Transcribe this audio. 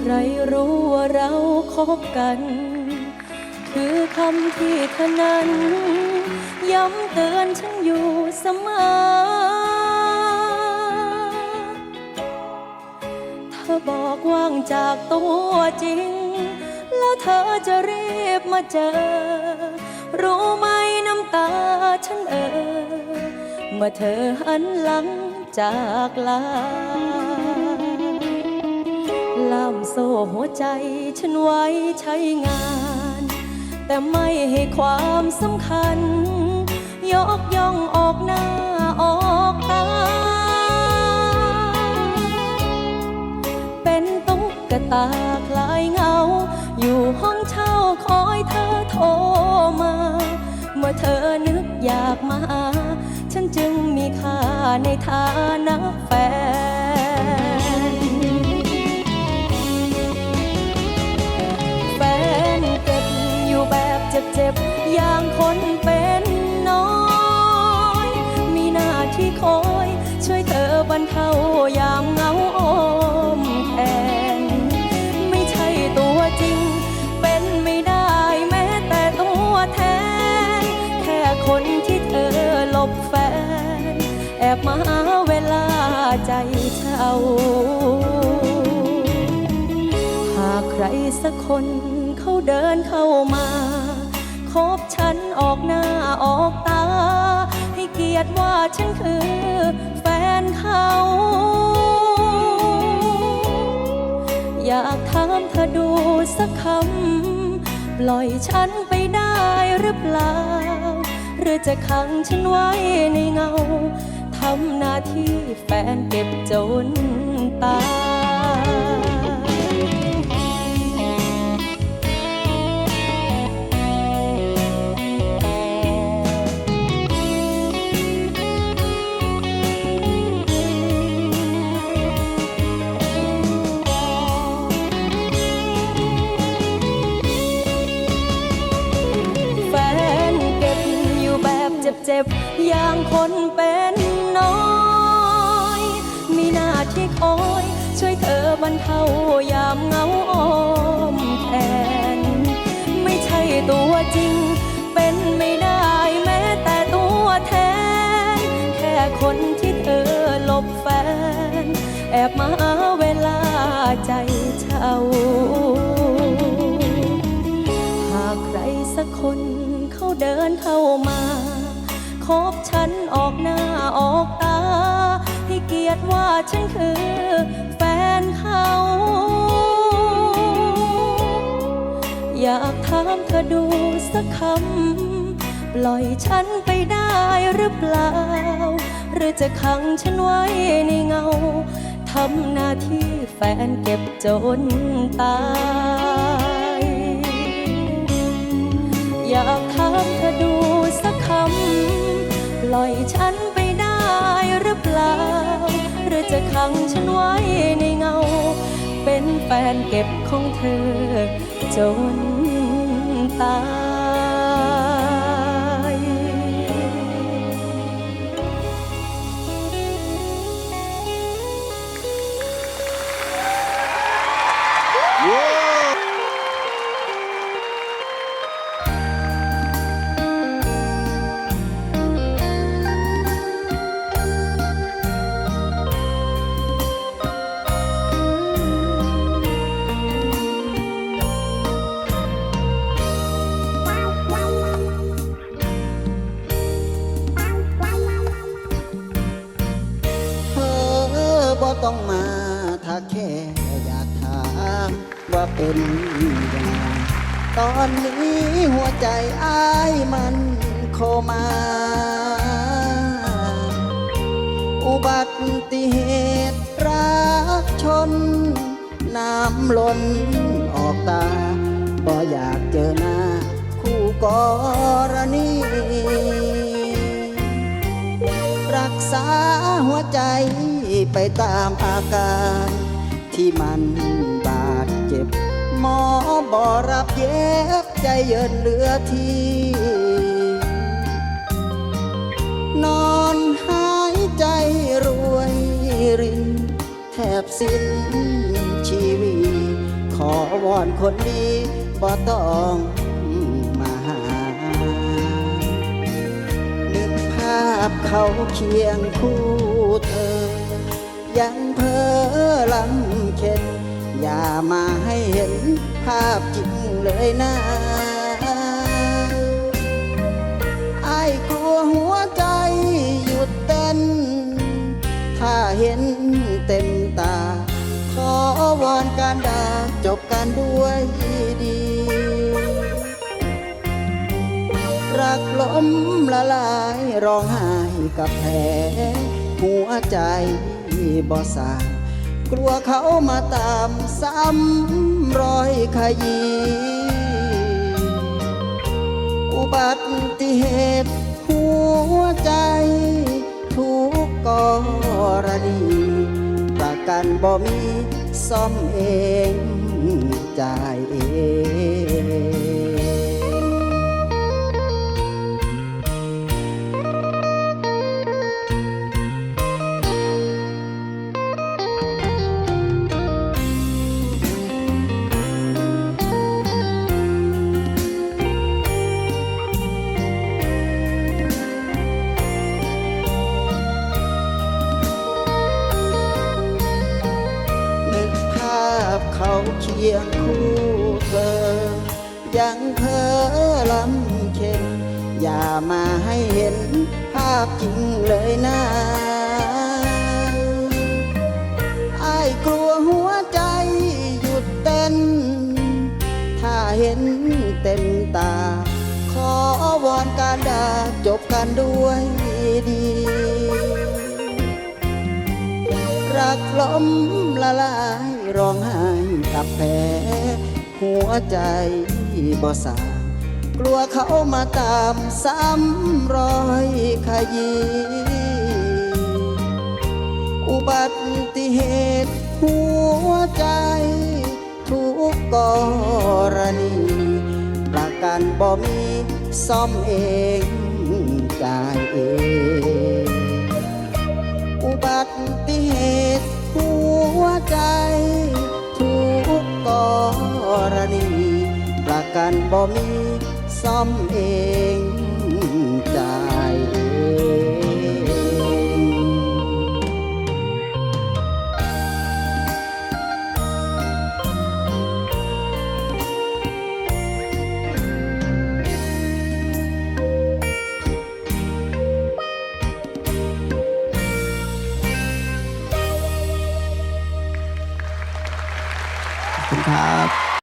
ใครรู้ว่าเราคบกัน คือคำที่เธอนั้น ย้ำเตือนฉันอยู่เสมอ เธอบอกว่างจากตัวจริง แล้วเธอจะรีบมาเจอ รู้ไหมน้ำตาฉันเออเมื่อเธอหันหลังจากลา ซ่หัวใจฉันไว้ใช้งาน แต่ไม่ให้ความสำคัญ ยกย่องออกหน้าออกตา เป็นตุ๊กตาคลายเงา อยู่ห้องเช่าคอยเธอโทรมา เมื่อเธอนึกอยากมา ฉันจึงมีค่าในฐานะแฟน เจ็บๆ อย่างคนเป็นน้อย มีหน้าที่คอย ช่วยเธอบรรเทายามเหงาอมแขนไม่ใช่ตัวจริง เป็นไม่ได้แม้แต่ตัวแทน แค่คนที่เธอหลบแฟน แอบมาหาเวลาใจเช่าหากใครสักคนเขาเดินเข้ามา บฉันออกหน้าออกตา ให้เกียรติว่าฉันคือแฟนเขา อยากถามเธอดูสักคำ ปล่อยฉันไปได้หรือเปล่า หรือจะขังฉันไว้ในเงา คอย ช่วยเธอบรรเทายามเหงาอ้อมแขนไม่ใช่ตัวจริง เป็นไม่ได้แม้แต่ตัวแทน แค่คนที่เธอหลบแฟน แอบมาหาเวลาใจเช่าหากใครสักคนเขาเดินเข้ามา คบฉันออกหน้าออกตา ยรติว่าฉันคือแฟนเขา อยากถามเธอดูสักคำ ปล่อยฉันไปได้หรือเปล่า หรือจะขังฉันไว้ในเงาทำหน้าที่แฟนเก็บจนตาย อยากถามเธอดูสักคำ ปล่อยฉัน จะขังฉันไว้ในเงา เป็นแฟนเก็บของเธอจน ว่าเป็นยังไงตอนนี้หัวใจอ้ายมันโคมา อุบัติเหตุรักชน น้ำล้นออกตา บ่อยากเจอหน้า คู่กรณีรักษาหัวใจไปตามอาการที่มัน หมอบ่รับเย็บใจเยินเหลือทีนอนหายใจรวยริน แทบสิ้นชีวิตขอวอนคนดีบ่ต้องมาหานึกภาพเขาเคียงคู่เธอ ยังเพ้อลำเค็น อย่ามาให้เห็นภาพจริงเลยนะไอ้กลัวหัวใจหยุดเต้น ถ้าเห็นเต็มตา ขอวอนการดาจบกันด้วยดี รักล้มละลายร้องไห้กับแผลหัวใจบ่สาง กลัวเขามาตามซ้ำรอยขยีอุบัติเหตุหัวใจ ทุกกรณีประกันบ่มีซ่อมเองจ่ายเอง อย่ามาให้เห็นภาพจริงเลยนะไอ้กลัวหัวใจหยุดเต้น ถ้าเห็นเต็มตา ขอวอนการดาจบกันด้วยดี รักล้มละลายร้องไห้กับแผลหัวใจบ่สา กลัวเขามาตามซ้ำรอยขยีอุบัติเหตุหัวใจ ทุกกรณี ประกันบ่มีซ่อมเองจ่ายเอง อุบัติเหตุหัวใจ ทุกกรณี ประกันบ่มี ซ่อมเองจ่ายเองขอบคุณครับ